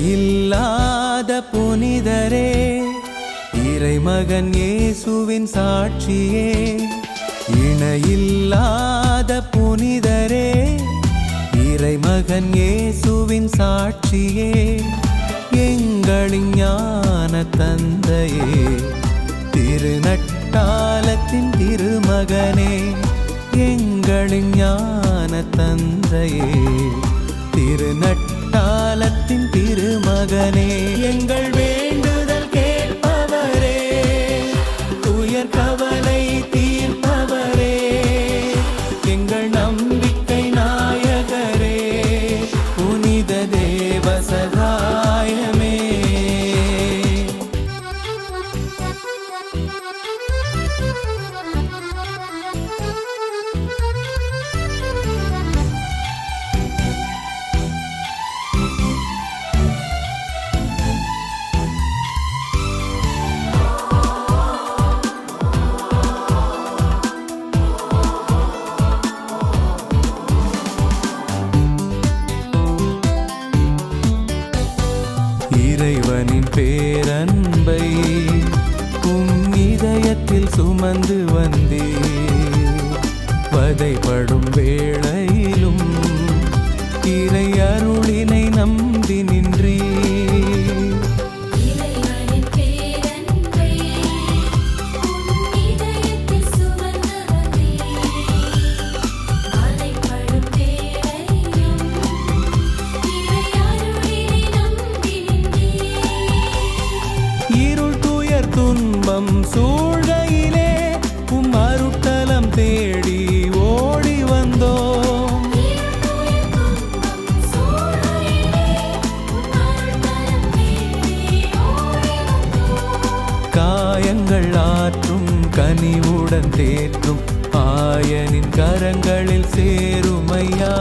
இல்லாத புனிதரே இறைமகன் இயேசுவின் சாட்சியே. இணையில்லாத புனிதரே இறைமகன் இயேசுவின் சாட்சியே. எங்களின் ஞான தந்தையே திருநட்டாலத்தின் திருமகனே. எங்களின் ஞான தந்தையே திருநட்டாலத்தின் திருமகனே. எங்கள் இறைவனின் பேரன்பை உம் இதயத்தில் சுமந்து வந்தே வதைப்படும் வேளையிலும் இறை அருளினை நம்பி நின்றீர். காயங்கள் ஆற்றும் கனிவுடன் தேற்றும் ஆயனின் கரங்களில் சேருமையா?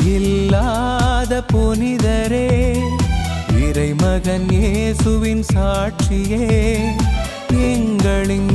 இணையில்லாத மகன் இயேசுவின் சாட்சியே எங்களின்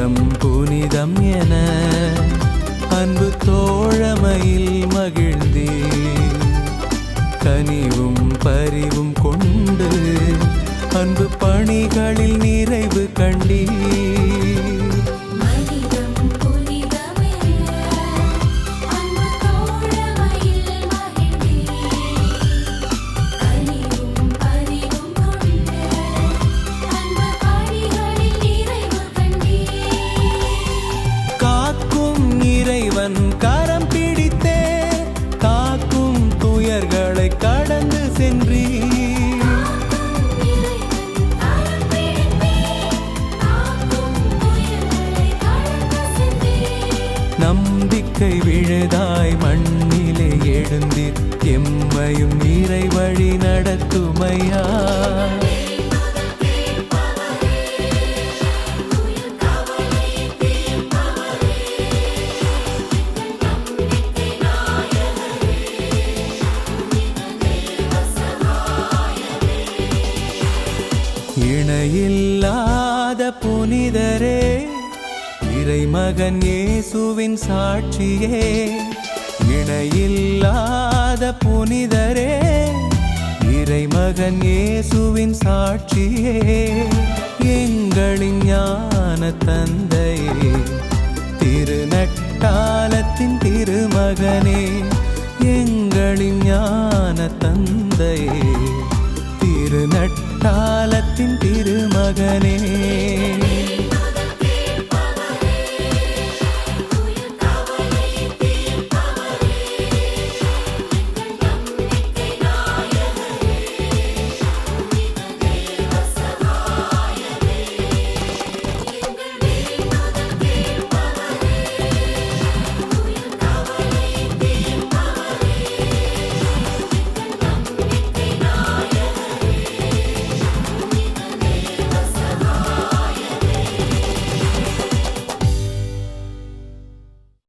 புனிதம் புனிதம் என அன்பு தோழமையில் மகிழ்ந்தேன். கனிவும் பரிவும் கொண்டு அன்பு பணிகளில் நிறைவு கண்டேன் நம்பிக்கை விழுதாய் மண்ணிலே எழுந்தீர். எம்மையும் இறை வழி நடத்துமையா? இணையில்லாத புனிதரே இறைமகன் இயேசுவின் சாட்சியே இணையில்லாத புனிதரே இறைமகன் இயேசுவின் சாட்சியே எங்களின் ஞான தந்தையே திருநட்டாலத்தின் திருமகனே எங்களின் ஞான தந்தையே திருநட்டாலத்தின் திருமகனே.